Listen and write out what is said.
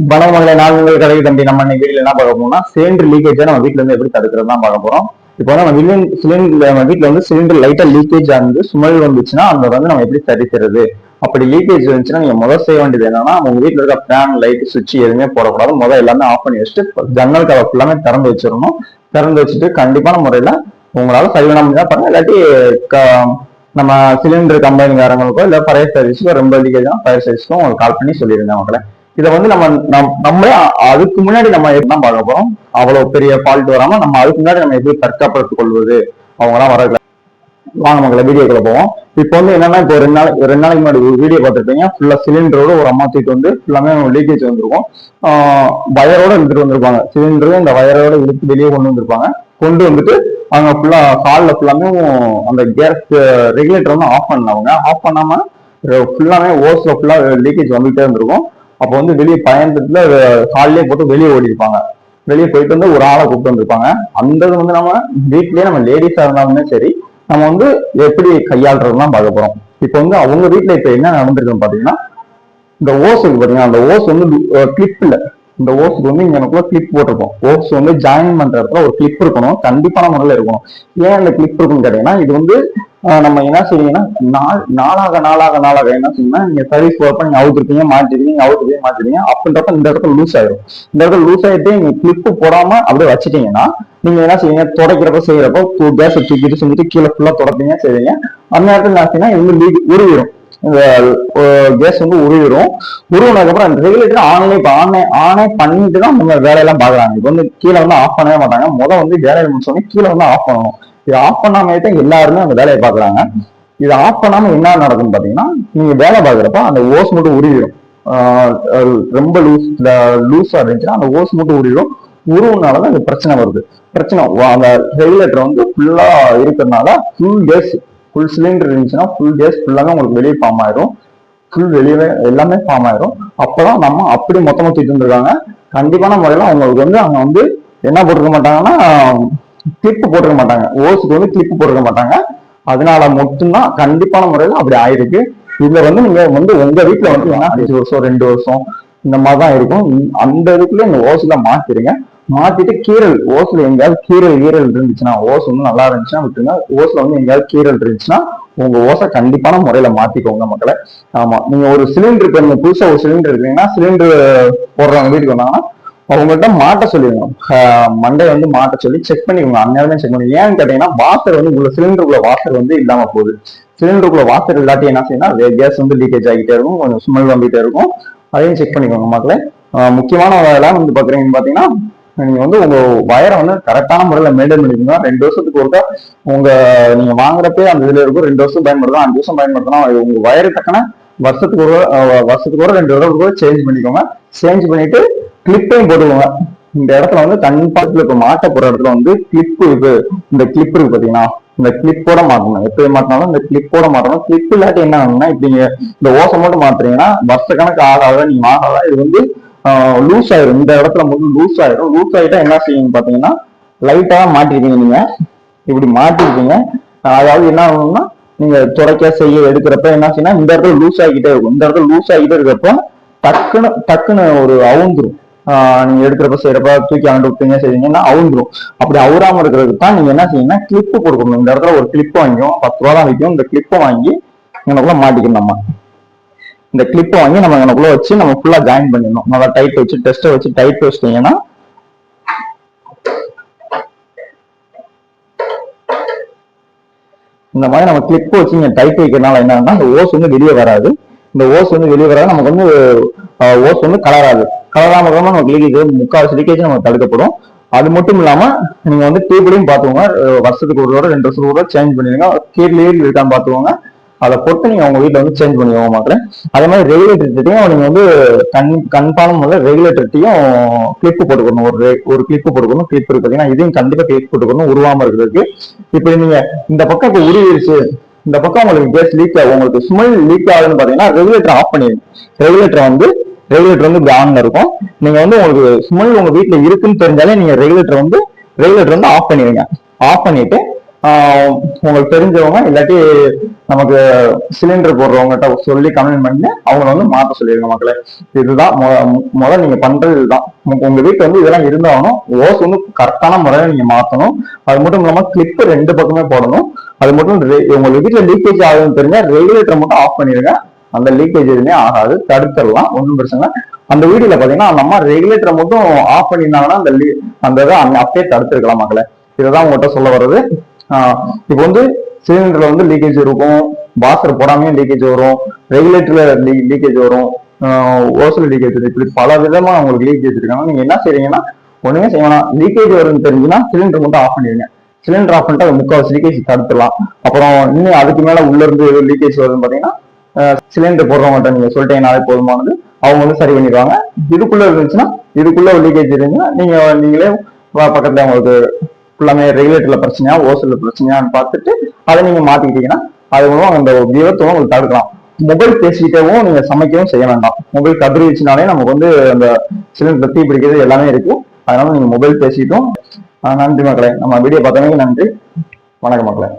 வணக்கமங்களே நான் உங்கள் கதை தம்பி நம்ம இன்னைக்கு வீட்டில் என்ன பார்க்க போறோம்னா சிலிண்டர் லீக்கேஜை நம்ம வீட்ல இருந்து எப்படி தடுக்கிறது தான் பார்க்க போறோம். இப்போ நம்ம வில்லன் சிலிண்டர் நம்ம வீட்டில் வந்து சிலிண்டர் லைட்டா லீக்கேஜ் ஆனது சுமல் வந்துச்சுன்னா அந்த வந்து நம்ம எப்படி தடுக்கிறது? அப்படி லீக்கேஜ் இருந்துச்சுன்னா நீங்க முதல் செய்ய வேண்டியது என்னன்னா உங்க வீட்டில் இருக்க ஃபேன் லைட் சுவிட்ச் எதுவுமே போடக்கூடாது. முதல் எல்லாமே ஆஃப் பண்ணி வச்சுட்டு ஜன்னல் கதை ஃபுல்லாமே திறந்து வச்சிடணும். திறந்து வச்சுட்டு கண்டிப்பான முறையில உங்களால சரி பண்ண முடியாது பாருங்க. இல்லாட்டி க- நம்ம சிலிண்டர் கம்பெனிக்காரங்களுக்கோ இல்ல ஃபயர் சர்வீஸ்க்கோ ரொம்ப லீக்கேஜ் ஃபயர் சர்வீஸ்க்கோ உங்களுக்கு கால் பண்ணி சொல்லிருங்க மக்களை. இதை வந்து நம்ம நம்- நம்மளே அதுக்கு முன்னாடி நம்ம தான் பார்க்க போறோம்? அவ்வளவு பெரிய ஃபால்ட் வராம நம்ம அதுக்கு முன்னாடி நம்ம எப்படி தற்காப்படுத்திக் கொள்வது? அவங்கலாம் வரல வாங்க மக்களை வீடியோக்குள்ள போவோம். இப்போ வந்து என்னன்னா இப்போ ரெண்டு நாள் ரெண்டு நாளைக்கு முன்னாடி வீடியோ பார்த்துருப்பீங்க. ஃபுல்லா சிலிண்டரோட ஒரு அம்மா தூக்கிட்டு வந்து ஃபுல்லாமே லீக்கேஜ் வந்திருக்கும். வயரோட இழுத்துட்டு வந்திருப்பாங்க. சிலிண்டரும் இந்த வயரோட இழுத்து வெளியே கொண்டு வந்திருப்பாங்க. கொண்டு வந்துட்டு அவங்க ஃபுல்லா ஹாலில் ஃபுல்லாமே அந்த கேஸ் ரெகுலேட்டர் வந்து ஆஃப் பண்ணவங்க ஆஃப் பண்ணாம ஃபுல்லாமே ஓஸ்ல ஃபுல்லா லீக்கேஜ் வந்துகிட்டே இருந்திருக்கும். அப்போ வந்து வெளியே பயந்துட்டுல ஹால்லே போட்டு வெளியே ஓடி இருப்பாங்க வெளியே போயிட்டு வந்து ஒரு ஆளை கூப்பிட்டு வந்திருப்பாங்க. அந்த இது வந்து நம்ம வீட்லயே நம்ம லேடிஸா இருந்தாலுமே சரி நம்ம வந்து எப்படி கையாளுறதுலாம் பார்க்க போறோம். இப்போ வந்து அவங்க வீட்டுல இப்ப என்ன நடந்திருக்குன்னு பாத்தீங்கன்னா இந்த ஓஸ் இருக்கு பாத்தீங்கன்னா அந்த ஓஸ் வந்து கிளிப் இல்ல. இந்த ஓஸுக்கு வந்து இங்க எனக்குள்ள கிளிப் போட்டிருக்கோம் ஓஸ் வந்து ஜாயின் பண்ற இடத்துல ஒரு கிளிப் இருக்கணும். கண்டிப்பான முறையில இருக்கணும். ஏன் அந்த கிளிப் இருக்குன்னு கேட்டீங்கன்னா இது வந்து நம்ம என்ன செய்வீங்கன்னா நாள் நாளாக நாளாக நாளாக என்ன செய்யணும்னா நீங்க சர்வீஸ் ஒர்க் நீங்க அவுத்துருப்பீங்க மாட்டிருக்கீங்க அவுத்துருப்பீங்க மாட்டிருக்கீங்க அப்படின்றப்ப இந்த இடத்துல லூஸ் ஆயிடும் இந்த இடத்துல லூஸ் ஆயிட்டு நீங்க கிளிப்பு போடாம அப்படியே வச்சுட்டீங்கன்னா நீங்க என்ன செய்வீங்க துடைக்கிறப்ப செய்யறப்போ கேஸ் தூக்கிட்டு செஞ்சுட்டு கீழே ஃபுல்லா துடைப்பீங்க செய்வீங்க. அந்த நேரத்தில் என்ன செய்யணும் இது வந்து உருவிடும் இந்த கேஸ் வந்து உருவிடும் உருவினதுக்கப்புறம் அந்த ரெகுலேட்டர் ஆன்லைன் இப்போ ஆன்லைன் ஆனே பண்ணிட்டு தான் நம்ம வேலையெல்லாம் பாக்குறாங்க இப்போ வந்து கீழே வந்து ஆஃப் பண்ணவே மாட்டாங்க. முதல் வந்து வேலையை முடிச்சோடனே கீழே வந்து ஆஃப் பண்ணணும். இது ஆஃப் பண்ணாமே தான் எல்லாருமே அந்த வேலையை பாக்குறாங்க இது ஆஃப் பண்ணாம என்ன நடக்கும்னு பாத்தீங்கன்னா நீங்க வேலை பாக்குறப்ப அந்த ஓஸ் மட்டும் உருவிடும் ரொம்ப லூஸ் லூஸா இருந்துச்சுன்னா அந்த ஓஸ் மட்டும் உருவிடும் உருவுனாலதான் இந்த பிரச்சனை வருது. பிரச்சனை அந்த ரெகுலேட்டர் வந்து ஃபுல்லா இருக்கிறதுனால ஃபுல் கேஸ் ஃபுல் சிலிண்டர் இருந்துச்சுன்னா ஃபுல் கேஸ் ஃபுல்லாமே உங்களுக்கு வெளியே ஃபார்ம் ஆயிரும். ஃபுல் வெளியவே எல்லாமே ஃபார்ம் ஆயிரும். அப்பதான் நம்ம அப்படி மொத்தமா தூக்கிட்டு இருந்திருக்காங்க கண்டிப்பான முறையில அவங்களுக்கு வந்து அவங்க வந்து என்ன போட்டிருக்க மாட்டாங்கன்னா கிளிப் போட்டுக்க மாட்டாங்க. ஓஸுக்கு வந்து கிளிப் போட்டுக்க மாட்டாங்க. அதனால மட்டும்தான் கண்டிப்பான முறையில் அப்படி ஆயிருக்கு. இதுல வந்து நீங்க வந்து உங்க வீட்டுல வந்து அஞ்சு வருஷம் ரெண்டு வருஷம் இந்த மாதிரி தான் இருக்கும். அந்த இதுக்குள்ள இந்த ஓஸ்ல மாத்திருங்க மாத்திட்டு கீரல் ஓஸ்ல எங்கேயாவது கீரல் ஈரல் இருந்துச்சுன்னா ஓஸ் வந்து நல்லா இருந்துச்சுன்னா விட்டுருங்க. ஓஸ்ல வந்து எங்கேயாவது கீரல் இருந்துச்சுன்னா உங்க ஓசை கண்டிப்பான முறையில மாத்திக்கோங்க மக்களை. ஆமா நீங்க ஒரு சிலிண்டர் இப்ப நீங்க புதுசா ஒரு சிலிண்டர் இருக்கீங்கன்னா சிலிண்டர் போடுறவங்க வீட்டுக்கு வந்தாங்கன்னா அவங்கள்ட்ட மாட்ட சொல்லிடுங்க மண்டே வந்து மாட்ட சொல்லி செக் பண்ணிக்கோங்க அந்நேரமே செக் பண்ணி. ஏன்னு கேட்டீங்கன்னா வாசர் வந்து உள்ள சிலிண்டருக்குள்ள வாசர் வந்து இல்லாம போகுது. சிலிண்டருக்குள்ள வாசர் இல்லாட்டி என்ன செய்யணும் கேஸ் வந்து லீக்கேஜ் ஆகிட்டே இருக்கும். கொஞ்சம் ஸ்மெல் வந்துட்டே இருக்கும். அதையும் செக் பண்ணிக்கோங்க மக்களே. முக்கியமான வேலை வந்து பாக்குறீங்கன்னு பாத்தீங்கன்னா நீங்க வந்து உங்க வயரை வந்து கரெக்டான முறையில மெயின்டைன் பண்ணிக்கோங்க. ரெண்டு வருஷத்துக்கு ஒருக்கா உங்க நீங்க வாங்குறப்பே அந்த இதுல இருக்கும். ரெண்டு வருஷம் பயன்படுத்தலாம் அஞ்சு வருஷம் பயன்படுத்தலாம். உங்க வயரு தக்கன வருஷத்துக்கு ஒரு வருஷத்துக்கு ஒரு ரெண்டு வருஷத்துக்கு சேஞ்ச் பண்ணிக்கோங்க. சேஞ்ச் பண்ணிட்டு கிளிப்பையும் போட்டுக்கோங்க. இந்த இடத்துல வந்து கண்பாட்டுல இப்ப மாட்ட போற இடத்துல வந்து கிளிப் இது இந்த கிளிப் இருக்கு பாத்தீங்கன்னா இந்த கிளிப்போட மாட்டணும். எப்படி மாட்டினாலும் இந்த கிளிப்போட மாட்டணும். கிளிப் இல்லாட்டி என்ன ஆகும்னா இப்ப நீங்க இந்த ஓசை மட்டும் மாத்துறீங்கன்னா வருஷ கணக்கு ஆகாத நீங்க மாட்டாதான் இது வந்து லூஸ் ஆயிரும். இந்த இடத்துல மட்டும் லூஸ் ஆயிரும். லூஸ் ஆயிட்டா என்ன செய்யும் பாத்தீங்கன்னா லைட்டா மாட்டிருக்கீங்க நீங்க. இப்படி மாட்டிருக்கீங்க அதாவது என்ன ஆகணும்னா நீங்க துடைக்க செய்ய எடுக்கிறப்ப என்ன செய்யணும் இந்த இடத்துல லூஸ் ஆகிட்டே இருக்கும். இந்த இடத்துல லூஸ் ஆகிட்டே இருக்கிறப்ப டக்குன்னு டக்குன்னு ஒரு அவுந்துரும். நீங்க எடுக்கிறப்ப செய்யறப்ப தூக்கி ஆண்டு விட்டீங்க செய்வீங்கன்னா அவுந்துரும் அப்படி அவுறாம இருக்கிறதுக்கு தான் நீங்க என்ன செய்யணும்னா கிளிப்பு கொடுக்கணும். இந்த இடத்துல ஒரு கிளிப் வாங்கிக்கும் பத்து ரூபா தான் விற்கும். இந்த கிளிப்பை வாங்கி எனக்குள்ள மாட்டிக்கணும் நம்ம. இந்த கிளிப்பை வாங்கி நம்ம எனக்குள்ள வச்சு நம்ம ஃபுல்லா ஜாயின் பண்ணிடணும். நல்லா டைட் வச்சு டெஸ்ட்டை வச்சு டைட் வச்சிட்டீங்கன்னா இந்த மாதிரி நம்ம கிளிப் வச்சு இங்க டைட் வைக்கிறதுனால என்னன்னா இந்த ஓஸ் வந்து வெளியே வராது. இந்த ஓஸ் வந்து வெளியே வராது. நமக்கு வந்து ஓஸ் வந்து கலராது. கலராம இருக்காம நமக்கு லீக்கேஜ் முக்கால் லீக்கேஜ் நம்ம தடுக்கப்படும். அது மட்டும் இல்லாம நீங்க வந்து டேபிளையும் பாத்துக்கோங்க வருஷத்துக்கு ஒரு தடவை ரெண்டு வருஷத்துக்கு ஒரு தடவை சேஞ்ச் பண்ணிடுங்க. கீழே இருக்கான்னு பாத்துக்கோங்க அதை பொறுத்து நீங்க உங்க வீட்டுல வந்து சேஞ்ச் பண்ணிக்கோங்க மாக்கிறேன் அதே மாதிரி ரெகுலேட்டர்ட்டையும் நீங்க வந்து கண் கன்ஃபார்ம் முதல்ல ரெகுலேட்டர்ட்டையும் கிளிப் போட்டுக்கணும். ஒரு ஒரு கிளிப் போட்டுக்கணும். கிளிப் இருக்கு பாத்தீங்கன்னா இதையும் கண்டிப்பா கிளிப் போட்டுக்கணும். உருவாம இருக்கிறதுக்கு. இப்ப நீங்க இந்த பக்கம் இப்ப உருவிடுச்சு இந்த பக்கம் உங்களுக்கு கேஸ் லீக் ஆகும். உங்களுக்கு ஸ்மெல் லீக் ஆகுதுன்னு பாத்தீங்கன்னா ரெகுலேட்டர் ஆஃப் பண்ணிடுங்க. ரெகுலேட்டர் வந்து ரெகுலேட்டர் வந்து இப்படி ஆன்ல இருக்கும். நீங்க வந்து உங்களுக்கு ஸ்மெல் உங்க வீட்டுல இருக்குன்னு தெரிஞ்சாலே நீங்க ரெகுலேட்டர் வந்து ரெகுலேட்டர் வந்து ஆஃப் பண்ணிடுங்க ஆஃப் பண்ணிட்டு உங்களுக்கு தெரிஞ்சவங்க இல்லாட்டி நமக்கு சிலிண்டர் போடுறவங்ககிட்ட சொல்லி கம்ப்ளைண்ட் பண்ணி அவங்கள வந்து மாற்ற சொல்லிடுங்க மக்களே. இதுதான் முதல்ல நீங்க பண்றது இதுதான் உங்க- உங்க வீட்டுல வந்து இதெல்லாம் இருந்தாலும் ஓஸ் வந்து கரெக்டான முறையில நீங்க மாத்தணும். அது மட்டும் இல்லாம கிளிப் ரெண்டு பக்கமே போடணும். அது மட்டும் ரெ- உங்க வீட்டுல லீக்கேஜ் ஆகுதுன்னு தெரிஞ்சா ரெகுலேட்டர் மட்டும் ஆஃப் பண்ணிருங்க. அந்த லீக்கேஜ் எதுவுமே ஆகாது தடுத்துடலாம் ஒன்றும் பிரச்சனை அந்த வீடியோல பாத்தீங்கன்னா அந்த அம்மா ரெகுலேட்டரை மட்டும் ஆஃப் பண்ணியிருந்தாங்கன்னா அந்த லீ- அந்த இதை அப்படியே தடுத்துருக்கலாம் மக்களை. இதைதான் உங்கள்கிட்ட சொல்ல வர்றது. இப்போ வந்து சிலிண்டர்ல வந்து லீக்கேஜ் இருக்கும் பாஸ்டர் போடாமே லீக்கேஜ் வரும் ரெகுலேட்டர்ல லீக்கேஜ் வரும் ஓசல் லீக்கேஜ் இப்படி பல விதமா உங்களுக்கு லீக்கேஜ் இருக்காங்க நீங்க என்ன செய்றீங்கன்னா ஒண்ணுமே செய்ய வேணாம். லீக்கேஜ் வருதுன்னு தெரிஞ்சுன்னா சிலிண்டர் மட்டும் ஆஃப் பண்ணிடுங்க. சிலிண்டர் ஆஃப் பண்ணிட்டு அது முக்கால்வாசி லீக்கேஜ் தடுத்துடலாம். அப்புறம் இன்னும் அதுக்கு மேல உள்ள இருந்து லீக்கேஜ் வருதுன்னு பாத்தீங்கன்னா சிலிண்டர் போடுறவங்கள்ட்ட நீங்க சொல்லிட்டீங்கனாலே போதுமானது. அவங்க வந்து சரி பண்ணிடுவாங்க. இதுக்குள்ள இருந்துச்சுன்னா இதுக்குள்ள லீக்கேஜ் இருந்துச்சுன்னா நீங்க நீங்களே பக்கத்துல உங்களுக்கு ஃபுல்லாமே ரெகுலேட்டர்ல பிரச்சனையா ஓசல்ல பிரச்சனையான்னு பார்த்துட்டு அதை நீங்க மாத்திக்கிட்டீங்கன்னா அது மூலம் அந்த விபத்தை உங்களுக்கு தடுக்கலாம். மொபைல் பேசிக்கிட்டேவும் நீங்க சமைக்கவும் செய்ய வேண்டாம். மொபைல் கதிர்வீச்சுனாலே நமக்கு வந்து அந்த சிலிண்டர் தீ பிடிக்கிறது எல்லாமே இருக்கும். அதனால நீங்க மொபைல் பேசிட்டும் நன்றி மக்களே. நம்ம வீடியோ பார்த்தவங்க நன்றி. வணக்கம் மக்களே.